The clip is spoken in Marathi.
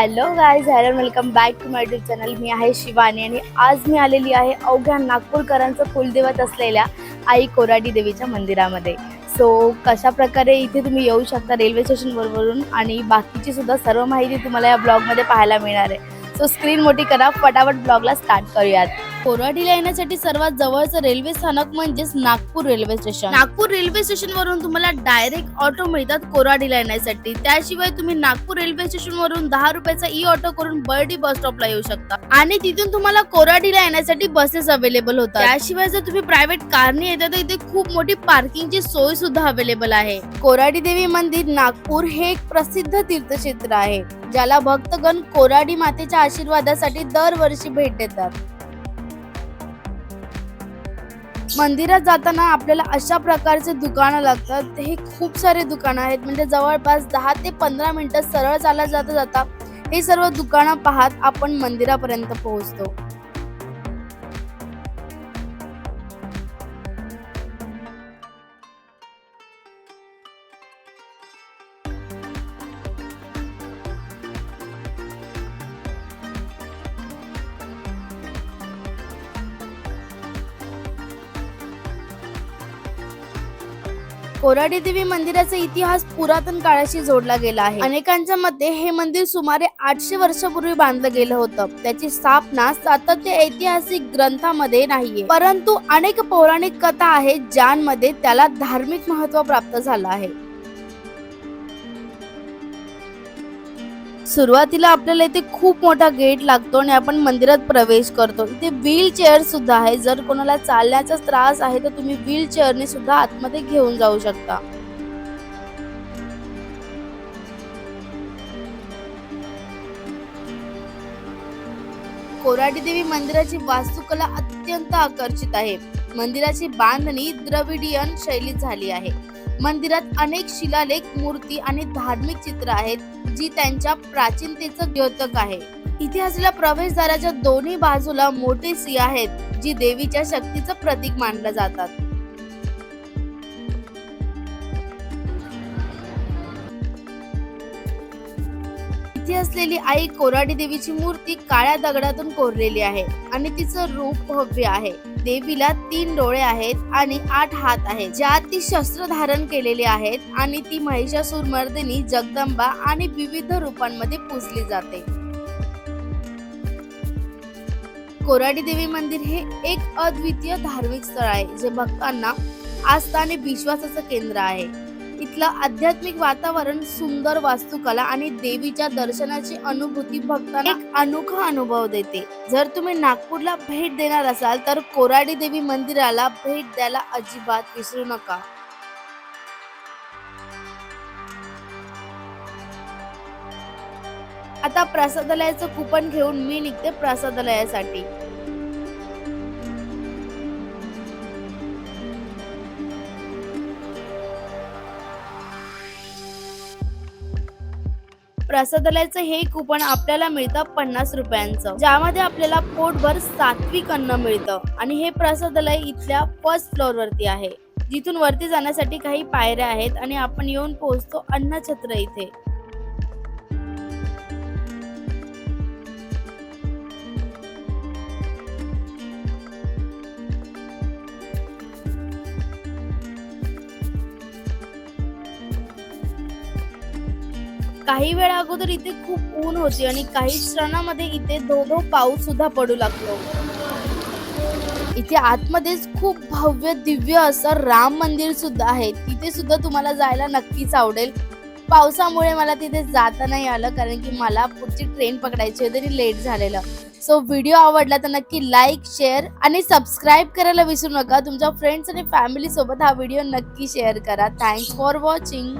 Hello guys hello welcome back to my YouTube channel मी आहे शिवानी आणि आज मी आलेली आहे अवघ्या नागपूरकरांचं कुलदेवत असलेल्या आई कोराडी देवीच्या मंदिरामध्ये. सो कशा प्रकारे इथे तुम्ही येऊ शकता रेल्वे स्टेशनवरवरून आणि बाकीची सुद्धा सर्व माहिती तुम्हाला या ब्लॉगमध्ये पाहायला मिळणार आहे. सो स्क्रीन मोठी करा फटाफट ब्लॉगला स्टार्ट करूयात. कोराडीला येण्यासाठी सर्वात जवळचं रेल्वे स्थानक म्हणजेच Nagpur railway station. Nagpur railway station वरून तुम्हाला डायरेक्ट ऑटो मिळतात कोराडीला येण्यासाठी त्याशिवाय तुम्ही नागपूर रेल्वे स्टेशन वरून दहा रुपयाचा ई ऑटो करून बर्डी बस स्टॉपला येऊ शकता. आणि तिथून तुम्हाला कोराडीला येण्यासाठी बसेस अवेलेबल होतात. त्याशिवाय जर तुम्ही प्रायव्हेट कारने येता तर इथे खूप मोठी पार्किंगची सोय सुद्धा अवेलेबल आहे. कोराडी देवी मंदिर नागपूर हे एक प्रसिद्ध तीर्थक्षेत्र आहे ज्याला भक्तगण कोराडी मातेच्या आशीर्वादासाठी दरवर्षी भेट देतात. मंदिरात जाताना आपल्याला अशा प्रकारचे दुकानं लागतात. हे खूप सारे दुकानं आहेत. म्हणजे जवळपास दहा ते पंधरा मिनटं सरळ चालत जाता जाता हे सर्व दुकानं पाहत आपण मंदिरापर्यंत पोहोचतो. कोराडी देवी मंदिराचा इतिहास पुरातन काळाशी जोडला गेला आहे. अनेकांच्या मते हे मंदिर सुमारे आठशे वर्षापूर्वी बांधलं गेलं होतं. त्याची स्थापना सातत्य ऐतिहासिक ग्रंथामध्ये नाहीये. परंतु अनेक पौराणिक कथा आहेत ज्यांमध्ये त्याला धार्मिक महत्त्व प्राप्त झालं आहे. सुरुवातीला आपल्याला इथे खूप मोठा गेट लागतो आणि आपण मंदिरात प्रवेश करतो. इथे व्हील चेअर सुद्धा आहे. जर कोणाला चालण्याचा त्रास आहे तर तुम्ही व्हील चेअरने सुद्धा आतमध्ये घेऊन जाऊ शकता. कोराडी देवी मंदिराची वास्तुकला अत्यंत आकर्षित आहे. मंदिराची बांधणी द्रविडियन शैलीत झाली आहे. मंदिरात अनेक शिलालेख मूर्ती आणि धार्मिक चित्र आहेत जी त्यांच्या प्राचीनतेचं द्योतक आहे. इथे असलेल्या प्रवेशद्वाराच्या दोन्ही बाजूला मोठी सी आहेत जी देवीच्या शक्तीचं प्रतीक मानलं जातात. इथे असलेली आई कोराडी देवीची मूर्ती काळ्या दगडातून कोरलेली आहे आणि तिचं रूप भव्य आहे. देवीला तीन डोळे आहेत आणि आठ हात आहेत. ज्यात ती शस्त्र धारण केलेली आहेत आणि ती महिषासूर मर्दिनी जगदंबा आणि विविध रूपांमध्ये पूजली जाते. कोराडी देवी मंदिर हे एक अद्वितीय धार्मिक स्थळ आहे जे भक्तांना आस्था आणि विश्वासाचं केंद्र आहे. इथलं आध्यात्मिक वातावरण सुंदर वास्तुकला आणि देवीच्या दर्शनाची अनुभूती भक्तांना एक अनोखा अनुभव देते. जर तुम्ही नागपूरला भेट देणार असाल तर कोराडी देवी मंदिराला भेट द्यायला अजिबात विसरू नका. आता प्रसादालयाचं कुपन घेऊन मी निघते प्रसादालयासाठी. प्रसादालयाचं हे कुपन आपल्याला मिळतं पन्नास रुपयांचं. ज्यामध्ये आपल्याला पोटभर सात्विक अन्न मिळतं. आणि हे प्रसादालय इथल्या फर्स्ट फ्लोअर वरती आहे. जिथून वरती जाण्यासाठी काही पायऱ्या आहेत आणि आपण येऊन पोहोचतो अन्नछत्र इथे. काही वेळा अगोदर इथे खूप ऊन होती आणि काही क्षणामध्ये इथे धो धो पाऊस सुद्धा पडू लागतो इथे आतमध्येच खूप भव्य दिव्य असं राम मंदिर सुद्धा आहे. तिथे सुद्धा तुम्हाला जायला नक्कीच आवडेल. पावसामुळे मला तिथे जाता नाही आलं कारण की मला पुढची ट्रेन पकडायची होती तरी लेट झालेलं. सो व्हिडिओ आवडला तर नक्की लाईक शेअर आणि सबस्क्राईब करायला विसरू नका. तुमच्या फ्रेंड्स आणि फॅमिलीसोबत हा व्हिडिओ नक्की शेअर करा. Thanks for watching